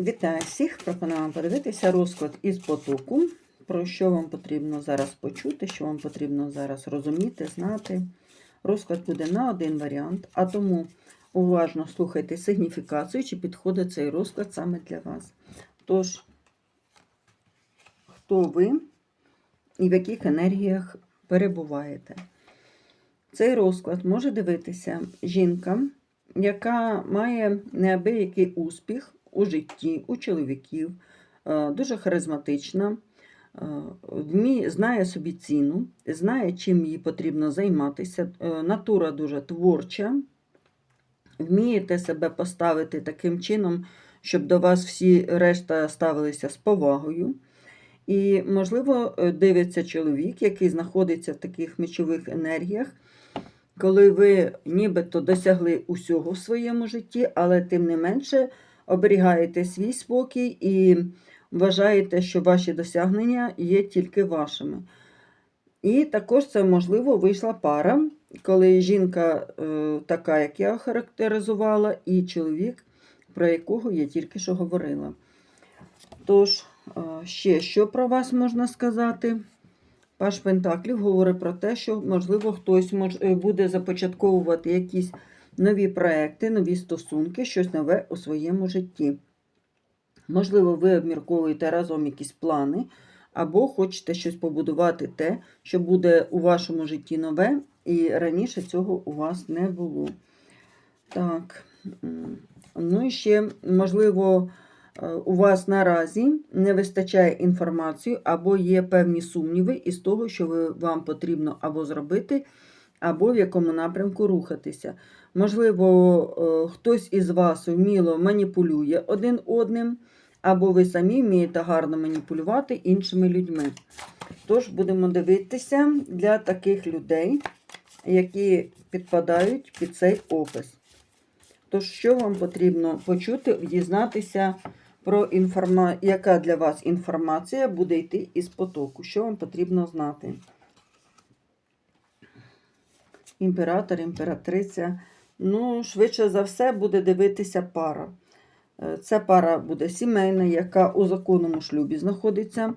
Вітаю всіх! Пропоную вам подивитися розклад із потоку. Про що вам потрібно зараз почути, що вам потрібно зараз розуміти, знати. Розклад буде на один варіант, а тому уважно слухайте сигніфікацію, чи підходить цей розклад саме для вас. Тож, хто ви і в яких енергіях перебуваєте? Цей розклад може дивитися жінка, яка має неабиякий успіх у житті, у чоловіків, е, дуже харизматична, е, знає собі ціну, знає, чим їй потрібно займатися. Е, Натура дуже творча. Вмієте себе поставити таким чином, щоб до вас всі решта ставилися з повагою. І, можливо, дивиться чоловік, який знаходиться в таких мечових енергіях, коли ви нібито досягли усього в своєму житті, але тим не менше оберігаєте свій спокій і вважаєте, що ваші досягнення є тільки вашими. І також це, можливо, вийшла пара, коли жінка е, така, як я характеризувала, і чоловік, про якого я тільки що говорила. Тож, е, ще що про вас можна сказати? Паш Пентаклів говорить про те, що, можливо, хтось е, буде започатковувати якісь нові проекти, нові стосунки, щось нове у своєму житті. Можливо, ви обмірковуєте разом якісь плани, або хочете щось побудувати те, що буде у вашому житті нове, і раніше цього у вас не було. Так. Ну і ще, можливо, е, у вас наразі не вистачає інформації, або є певні сумніви із того, що вам потрібно або зробити, або в якому напрямку рухатися. Можливо, е, хтось із вас вміло маніпулює один одним, або ви самі вмієте гарно маніпулювати іншими людьми. Тож будемо дивитися для таких людей, які підпадають під цей опис. Тож, що вам потрібно почути, дізнатися про інформа... яка для вас інформація буде йти із потоку? Що вам потрібно знати? Імператор, імператриця. Ну, швидше за все, буде дивитися пара. Це пара буде сімейна, яка у законному шлюбі знаходиться.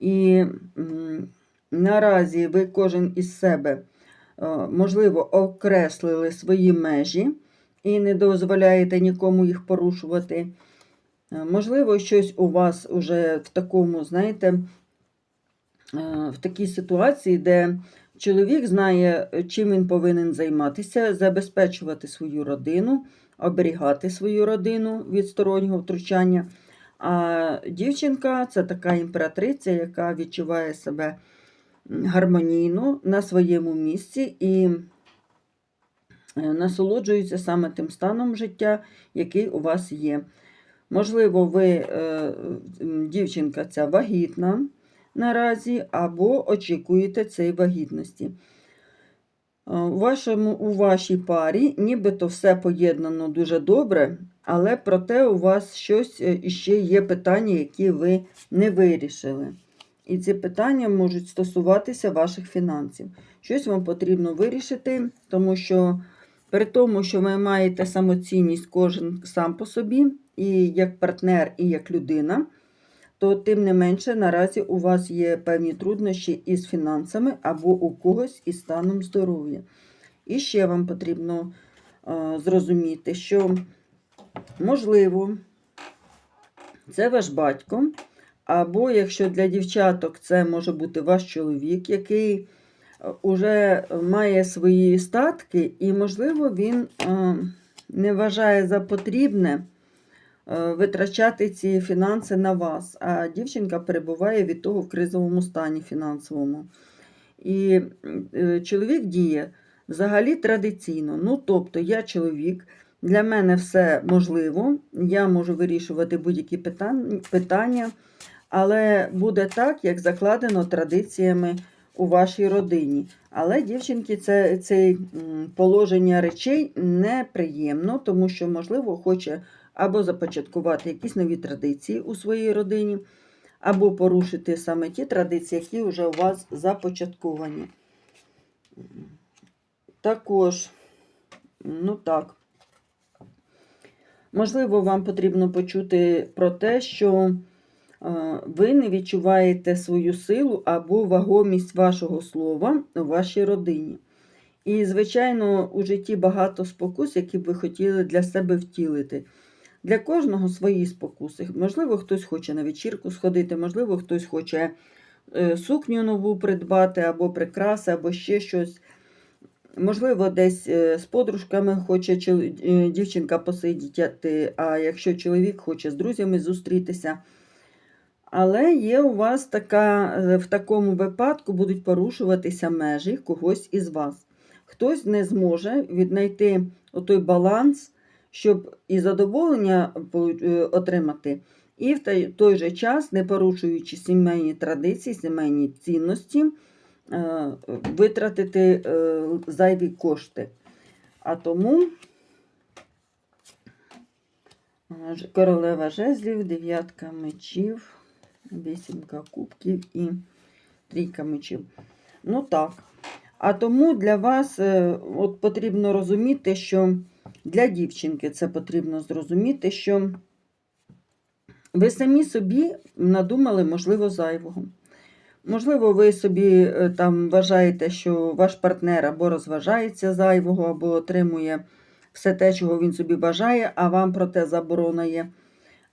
І наразі ви кожен із себе, е, можливо, окреслили свої межі і не дозволяєте нікому їх порушувати. Е, Можливо, щось у вас уже в такому, знаєте, е, в такій ситуації, де чоловік знає, чим він повинен займатися, забезпечувати свою родину, оберігати свою родину від стороннього втручання. А дівчинка це така імператриця, яка відчуває себе гармонійно на своєму місці і е, насолоджується саме тим станом життя, який у вас є. Можливо, ви, е, дівчинка ця вагітна наразі, або очікуєте цієї вагітності. Е, У, вашому, у вашій парі нібито все поєднано дуже добре, але проте у вас щось е, іще є питання, які ви не вирішили. І ці питання можуть стосуватися ваших фінансів. Щось вам потрібно вирішити, тому що при тому, що ви маєте самоцінність кожен сам по собі, і як партнер, і як людина, то тим не менше наразі у вас є певні труднощі із фінансами або у когось із станом здоров'я. І ще вам потрібно е, зрозуміти, що, можливо, це ваш батько, або якщо для дівчаток це може бути ваш чоловік, який вже має свої статки, і, можливо, він е, не вважає за потрібне е, витрачати ці фінанси на вас, а дівчинка перебуває від того в кризовому стані фінансовому. І е, чоловік діє взагалі традиційно. Ну, тобто, я чоловік, для мене все можливо, я можу вирішувати будь-які питання, але буде так, як закладено традиціями у вашій родині. Але дівчинки це, це положення речей неприємно, тому що, можливо, хоче або започаткувати якісь нові традиції у своїй родині, або порушити саме ті традиції, які вже у вас започатковані. Також, ну так, Можливо, вам потрібно почути про те, що е, ви не відчуваєте свою силу або вагомість вашого слова у вашій родині. І, звичайно, у житті багато спокус, які б ви хотіли для себе втілити. Для кожного свої спокуси. Можливо, хтось хоче на вечірку сходити, можливо, хтось хоче е, сукню нову придбати, або прикраси, або ще щось. Можливо, десь е, з подружками хоче е, дівчинка посидіти, а якщо чоловік хоче з друзями зустрітися. Але є у вас така, в такому випадку будуть порушуватися межі когось із вас. Хтось не зможе віднайти той баланс, щоб і задоволення е, отримати, і в той- же час, не порушуючи сімейні традиції, сімейні цінності, е, витратити е, зайві кошти. А тому е, королева жезлів, дев'ятка мечів, вісімка кубків і трійка мечів. Ну так. А тому для вас е, от потрібно розуміти, що для дівчинки це потрібно зрозуміти, що ви самі собі надумали, можливо, зайвого. Можливо, ви собі е, там вважаєте, що ваш партнер або розважається зайвого, або отримує все те, чого він собі бажає, а вам про те заборона.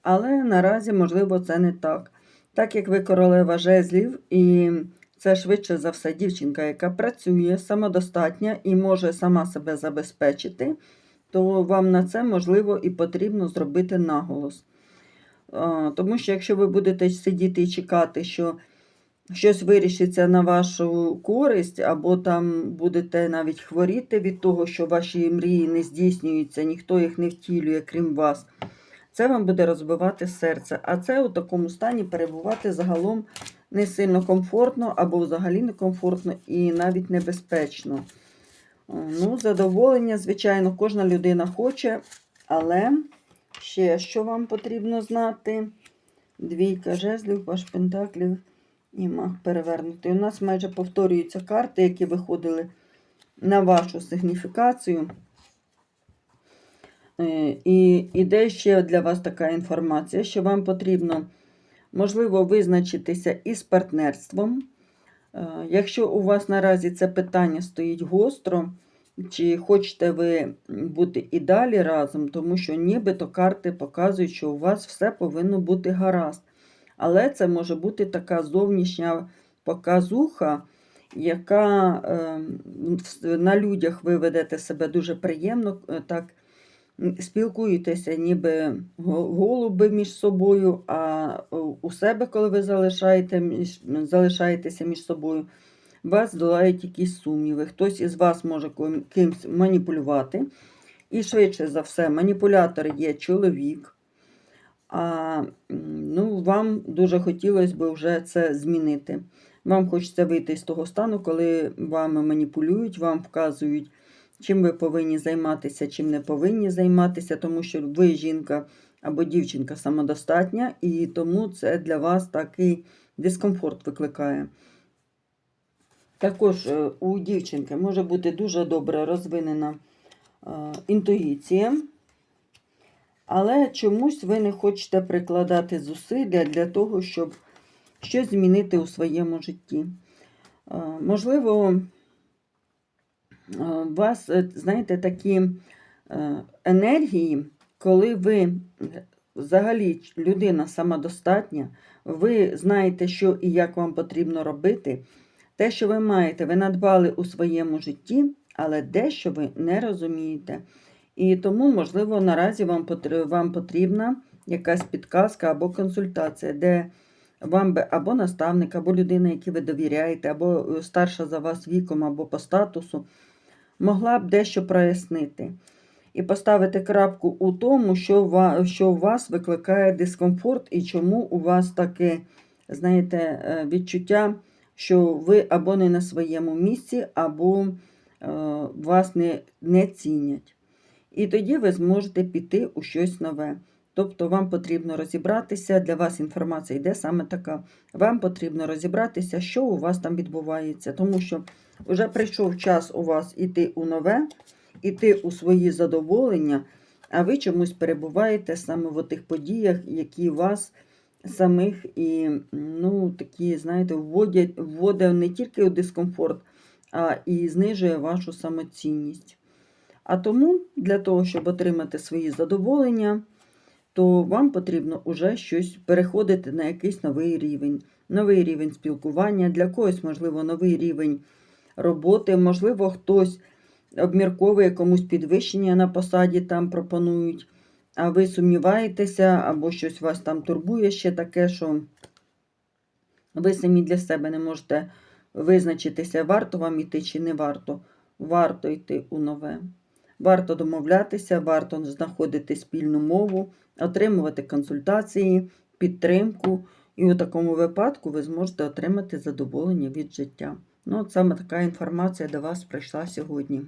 Але наразі, можливо, це не так. Так як ви королева жезлів, і це швидше за все дівчинка, яка працює самодостатня і може сама себе забезпечити, то вам на це можливо і потрібно зробити наголос. Тому що якщо ви будете сидіти і чекати, що щось вирішиться на вашу користь, або там будете навіть хворіти від того, що ваші мрії не здійснюються, ніхто їх не втілює, крім вас, це вам буде розбивати серце. А це у такому стані перебувати загалом не сильно комфортно, або взагалі некомфортно і навіть небезпечно. Ну, задоволення, звичайно, кожна людина хоче, але ще що вам потрібно знати? Двійка жезлів, ваш пентаклів і маг перевернутий. У нас майже повторюються карти, які виходили на вашу сигніфікацію. Е, І іде ще для вас така інформація, що вам потрібно, можливо, визначитися із партнерством. Е, Якщо у вас наразі це питання стоїть гостро, чи хочете ви бути і далі разом, тому що нібито карти показують, що у вас все повинно бути гаразд. Але це може бути така зовнішня показуха, яка е, на людях ви ведете себе дуже приємно, е, так спілкуєтеся, ніби голуби між собою, а е, у себе, коли ви залишаєте, залишаєтеся між собою, вас долають якісь сумніви. Хтось із вас може кимсь маніпулювати. І швидше за все, маніпулятор є чоловік. А ну, вам дуже хотілося б вже це змінити. Вам хочеться вийти з того стану, коли вами маніпулюють, вам вказують, чим ви повинні займатися, чим не повинні займатися, тому що ви жінка або дівчинка самодостатня, і тому це для вас такий дискомфорт викликає. Також е, у дівчинки може бути дуже добре розвинена е, інтуїція. Але чомусь ви не хочете прикладати зусилля для того, щоб щось змінити у своєму житті. Е, Можливо, у вас, е, знаєте, такі е, енергії, коли ви е, взагалі людина самодостатня, ви знаєте, що і як вам потрібно робити. Те, що ви маєте, ви надбали у своєму житті, але дещо ви не розумієте. І тому, можливо, наразі вам потрібна якась підказка або консультація, де вам би або наставник, або людина, якій ви довіряєте, або е, старша за вас віком, або по статусу, могла б дещо прояснити. І поставити крапку у тому, що, у вас викликає дискомфорт, і чому у вас таке, знаєте, е, відчуття, що ви або не на своєму місці, або е, вас не, не цінять. І тоді ви зможете піти у щось нове. Тобто вам потрібно розібратися, для вас інформація йде саме така. Вам потрібно розібратися, що у вас там відбувається, тому що вже прийшов час у вас іти у нове, іти у свої задоволення, а ви чомусь перебуваєте саме в тих подіях, які вас самих і ну, такі, знаєте, вводять, вводить не тільки у дискомфорт, а і знижує вашу самоцінність. А тому для того, щоб отримати свої задоволення, то вам потрібно уже щось переходити на якийсь новий рівень. Новий рівень спілкування, для когось, можливо, новий рівень роботи, можливо, хтось обмірковує комусь підвищення на посаді, там пропонують, а ви сумніваєтеся, або щось вас там турбує ще таке, що ви самі для себе не можете визначитися, варто вам йти чи не варто. Варто йти у нове. Варто домовлятися, варто знаходити спільну мову, отримувати консультації, підтримку. І у такому випадку ви зможете отримати задоволення від життя. Ну, от саме така інформація до вас прийшла сьогодні.